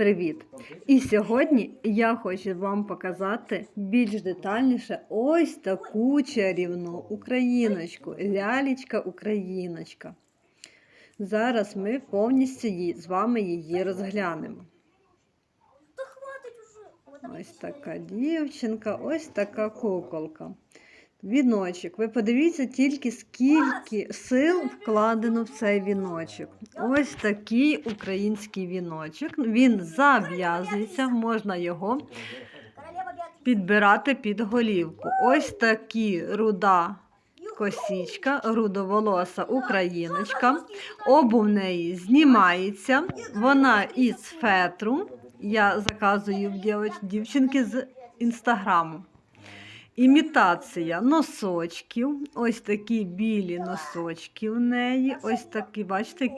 Привіт! І сьогодні я хочу вам показати більш детальніше ось таку чарівну україночку, лялечка україночка. Зараз ми повністю її, з вами її розглянемо. Ось така дівчинка, ось така куколка. Віночок. Ви подивіться тільки скільки сил вкладено в цей віночок. Ось такий український віночок. Він зав'язується, можна його підбирати під голівку. Ось такі руда косічка, рудоволоса україночка. Обув в неї знімається. Вона із фетру. Я заказую дівчинки з інстаграму. Імітація носочків. Ось такі білі носочки в неї. Ось такі, бачите,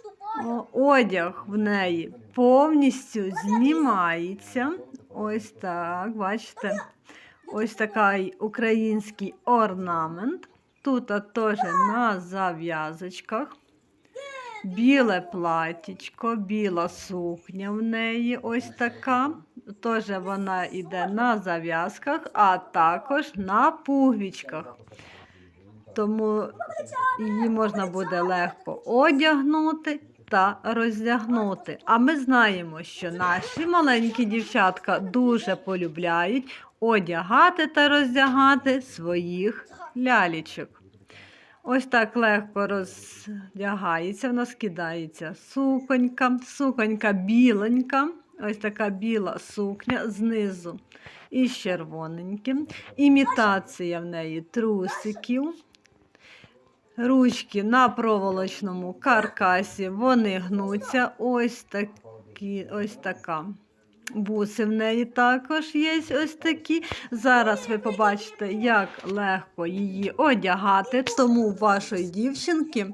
тупая? О, Одяг в неї повністю знімається. Ось так, бачите. Ось такий український орнамент. Тут теж на зав'язочках. Біле платічко, біла сукня в неї ось така. Теж вона йде на зав'язках, а також на пуговичках. Тому її можна буде легко одягнути та роздягнути. А ми знаємо, що наші маленькі дівчатка дуже полюбляють одягати та роздягати своїх лялічок. Ось так легко роздягається, вона скидається суконька, суконька біленька, ось така біла сукня знизу із червоненьким. Імітація в неї трусиків. Ручки на проволочному каркасі вони гнуться. Ось такі, ось така. Буси в неї також є ось такі. Зараз ви побачите, як легко її одягати, тому вашої дівчинки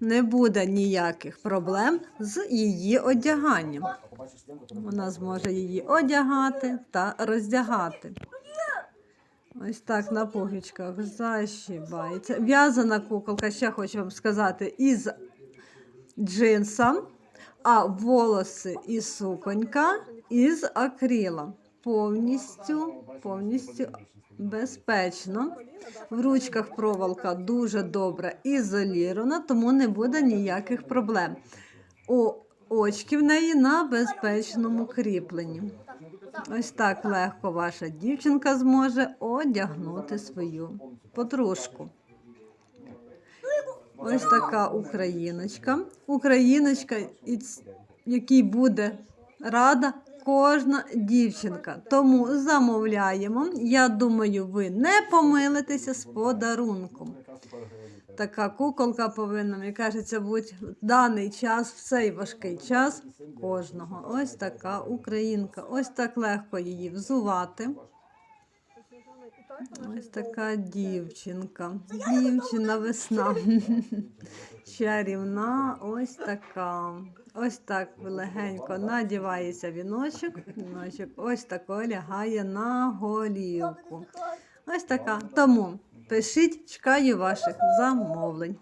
не буде ніяких проблем з її одяганням. Вона зможе її одягати та роздягати. Ось так на пуговичках защібається. В'язана куколка, ще хочу вам сказати, із джинса, а волоси і суконька із акрила. Повністю, повністю безпечно. В ручках проволока дуже добре ізолірована, тому не буде ніяких проблем. О, очки в неї на безпечному кріпленні. Ось так легко ваша дівчинка зможе одягнути свою подружку. Ось така україночка. Україночка, якій буде рада кожна дівчинка. Тому замовляємо. Я думаю, ви не помилитеся з подарунком. Така куколка повинна, мені кажеться, бути в даний час, в цей важкий час кожного. Ось така українка. Ось так легко її взувати. Ось така дівчинка. Дівчина весна. Чарівна, ось така. Ось так легенько надівається віночок. Віночок ось тако лягає на голівку. Ось така. Тому пишіть, чекаю ваших замовлень.